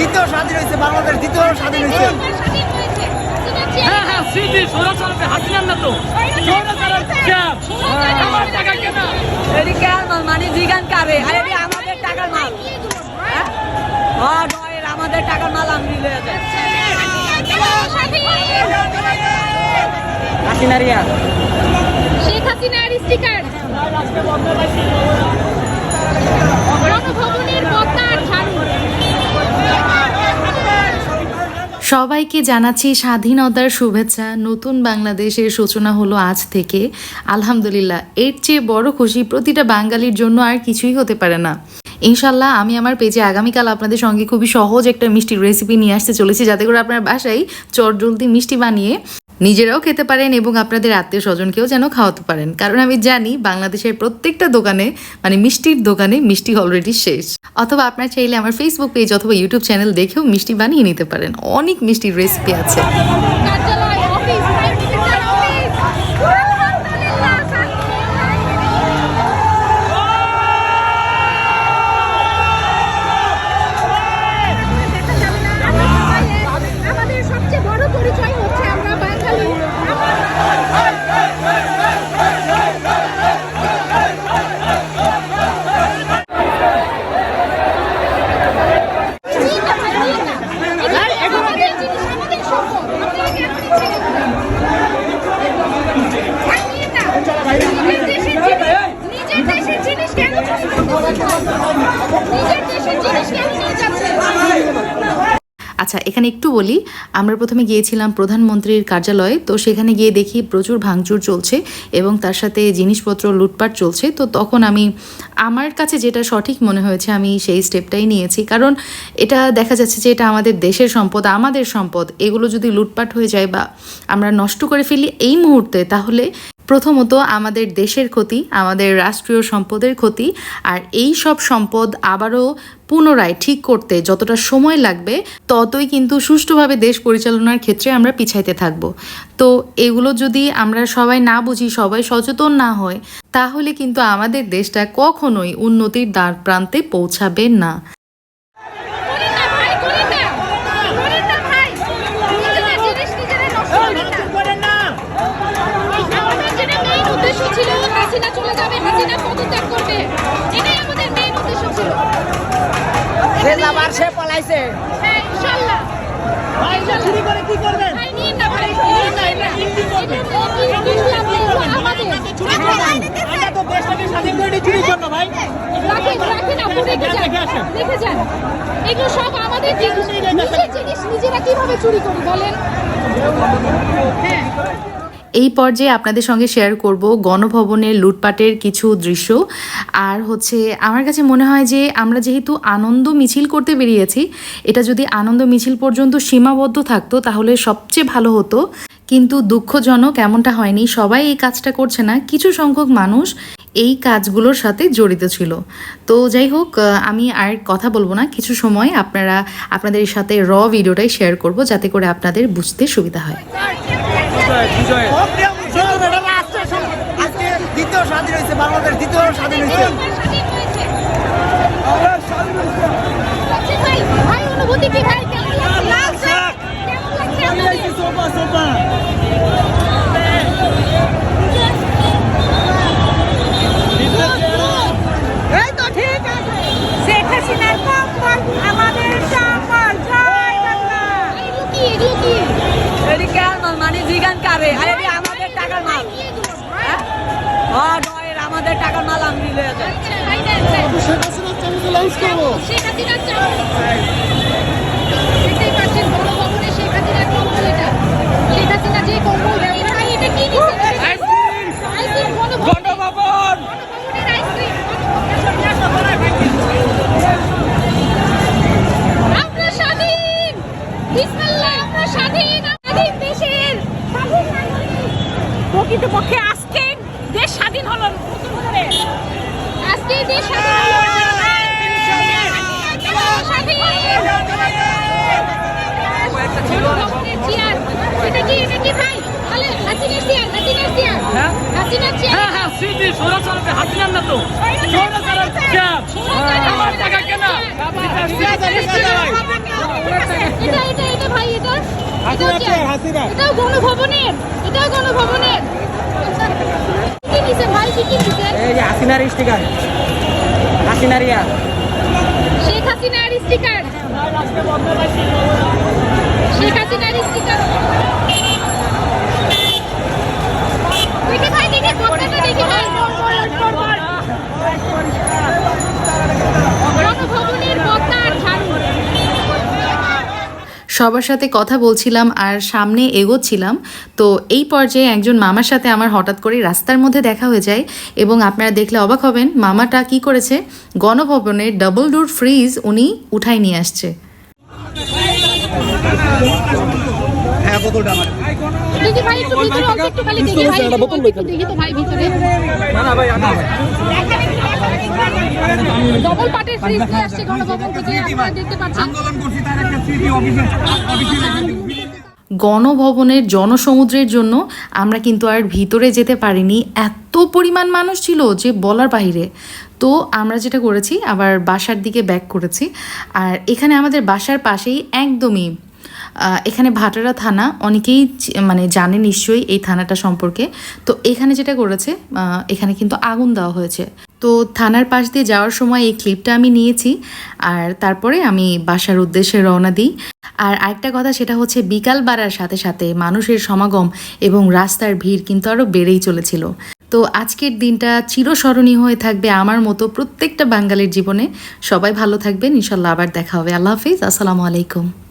দ্বিতীয় স্বাধীন হয়েছে বাংলাদেশ দ্বিতীয় স্বাধীন হয়েছে। হ্যাঁ হ্যাঁ স্মৃতি সৌরচরণে হাসিনার না তো। আমার টাকা কেনা মাল মানে জিগান কারে আর আমাদের টাকার মাল। হ্যাঁ? আমাদের টাকার মাল আমি নিলে যায় হাসিনারিয়া শেখ হাসিনার স্টিকার। গণভবনের পদ্মার ঝাড়ু সবাইকে জানাচ্ছি স্বাধীনতার শুভেচ্ছা। নতুন বাংলাদেশের সূচনা হলো আজ থেকে। আলহামদুলিল্লাহ, এর চেয়ে বড় খুশি প্রতিটা বাঙালির জন্য আর কিছুই হতে পারে না। ইনশাল্লাহ আমি আমার পেজে আগামীকাল আপনাদের সঙ্গে খুবই সহজ একটা মিষ্টির রেসিপি নিয়ে আসতে চলেছি। যাতে করে আপনার বাসায় চটজলদি মিষ্টি বানিয়ে নিজেরাও খেতে পারেন এবং আপনাদের আত্মীয় স্বজনকেও যেন খাওয়াতে পারেন। কারণ আমি জানি বাংলাদেশের প্রত্যেকটা দোকানে মানে মিষ্টির দোকানে মিষ্টি অলরেডি শেষ। অথবা আপনার চাইলে আমার ফেসবুক পেজ অথবা ইউটিউব চ্যানেল দেখেও মিষ্টি বানিয়ে নিতে পারেন। অনেক মিষ্টির রেসিপি আছে। আচ্ছা এখানে একটু বলি। আমরা প্রথমে গিয়েছিলাম প্রধানমন্ত্রীর কার্যালয়ে, তো সেখানে গিয়ে দেখি প্রচুর ভাঙচুর চলছে এবং তার সাথে জিনিসপত্র লুটপাট চলছে। তো তখন আমি, আমার কাছে যেটা সঠিক মনে হয়েছে, আমি সেই স্টেপটাই নিয়েছি। কারণ এটা দেখা যাচ্ছে যে এটা আমাদের দেশের সম্পদ, আমাদের সম্পদ। এগুলো যদি লুটপাট হয়ে যায় বা আমরা নষ্ট করে ফেলি এই মুহূর্তে, তাহলে প্রথমত আমাদের দেশের ক্ষতি, আমাদের রাষ্ট্রীয় সম্পদের ক্ষতি, আর এই সব সম্পদ আবারও পুনরায় ঠিক করতে যতটা সময় লাগবে, ততই কিন্তু সুষ্ঠুভাবে দেশ পরিচালনার ক্ষেত্রে আমরা পিছাইতে থাকব। তো এগুলো যদি আমরা সবাই না বুঝি, সবাই সচেতন না হয়, তাহলে কিন্তু আমাদের দেশটা কখনোই উন্নতির দ্বার প্রান্তে পৌঁছাবে না করেন না ভাই করেন না করেন না ভাই নিজেদের জিনিস নিজেরা নষ্ট করেন না আমাদের যেটা মেইন উদ্দেশ্য ছিল হাসিনা চলে যাবে হাসিনা পদত্যাগ করবে এটাই আমাদের মেইন উদ্দেশ্য ছিল সে যাবার সে পলাইছে হ্যাঁ ইনশাআল্লাহ ভাই চুরি করে কি করবেন? আমরা তো দেশটাকে স্বাধীন করে চুরির জন্য ভাই। রেখে যান এগুলো সব আমাদের জিনিস নিজেরা কীভাবে চুরি করি বলেন? হ্যাঁ। এই পর্যায়ে আপনাদের সঙ্গে শেয়ার করব গণভবনের লুটপাটের কিছু দৃশ্য। আর হচ্ছে, আমার কাছে মনে হয় যে আমরা যেহেতু আনন্দ মিছিল করতে বেরিয়েছি, এটা যদি আনন্দ মিছিল পর্যন্ত সীমাবদ্ধ থাকতো, তাহলে সবচেয়ে ভালো হতো। কিন্তু দুঃখজনক এমনটা হয়নি, সবাই এই কাজটা করছে না, কিছু সংখ্যক মানুষ এই কাজগুলোর সাথে জড়িত ছিল। তো যাই হোক আমি আর কথা বলব না, কিছু সময় আপনারা, আপনাদের সাথে র ভিডিওটাই শেয়ার করব, যাতে করে আপনাদের বুঝতে সুবিধা হয়। আজকে দ্বিতীয় স্বাধীন হয়েছে বাংলাদেশ দ্বিতীয় স্বাধীন হয়েছে। স্বাধীন হয়েছে। ভাই ভাই অনুভূতি কি ভাই? কেমন লাগছে? কেমন লাগছে আপনাদের? এই তো ঠিক আছে। শেখ আমাদের সম্বল। জয় বাংলা। এগুলো কি এগুলো কি এটি মাল মানে জিগান কারে আর আমাদের টাকার মাল। হ্যাঁ? নয় আমাদের টাকার মাল আমি নিলে যায় ভাই দেন দেন শেখ হাসিনার চামচ হাসিনার না তো আমার টাকা কেনা। এটাও গণভবনের। এটাও গণভবনের। এই যে হাসিনার স্টিকার হাসিনার স্টিকার শেখ হাসিনার স্টিকার দেখে ভাই দেখে পতাকা দেখে ভাই গণভবনের পতাকা আর ঝাড়ু সবার সাথে কথা বলছিলাম আর সামনে এগোচ্ছিলাম। তো এই পর্যায়ে একজন মামার সাথে আমার হঠাৎ করে রাস্তার মধ্যে দেখা হয়ে যায় এবং আপনারা দেখলে অবাক হবেন মামাটা কি করেছে? গণভবনে ডাবল ডোর ফ্রিজ উনি উঠাই নিয়ে আসছে। হ্যাঁ দেখি ভাই একটু ভিতরে অল্প একটু খালি দেখি ভাই অল্প একটু দেখি তো ভাই ভিতরে। না না ভাই না ভাই ডবল পার্টের ফ্রিজ নিয়ে আসছে গণভবন থেকে আপনারা দেখতে পাচ্ছেন। আন্দোলন করছি তার একটা স্মৃতি অফিসে অফিসে গণভবনের জনসমুদ্রের জন্য আমরা কিন্তু আর ভিতরে যেতে পারিনি। এত পরিমাণ মানুষ ছিল যে বলার বাইরে তো আমরা যেটা করেছি আবার বাসার দিকে ব্যাক করেছি। আর এখানে আমাদের বাসার পাশেই একদমই এখানে ভাটারা থানা অনেকেই মানে জানে নিশ্চয়ই এই থানাটা সম্পর্কে। তো এখানে যেটা করেছে এখানে কিন্তু আগুন দেওয়া হয়েছে। তো থানার পাশ দিয়ে যাওয়ার সময় এই ক্লিপটা আমি নিয়েছি আর তারপরে আমি বাসার উদ্দেশ্যে রওনা দিই। আর আরেকটা কথা সেটা হচ্ছে বিকাল বাড়ার সাথে সাথে মানুষের সমাগম এবং রাস্তার ভিড় কিন্তু আরও বেড়েই চলেছিল। তো আজকের দিনটা চিরস্মরণীয় হয়ে থাকবে আমার মতো প্রত্যেকটা বাঙালির জীবনে। সবাই ভালো থাকবেন, ইনশাল্লাহ আবার দেখা হবে। আল্লাহ হাফিজ, আসসালামু আলাইকুম।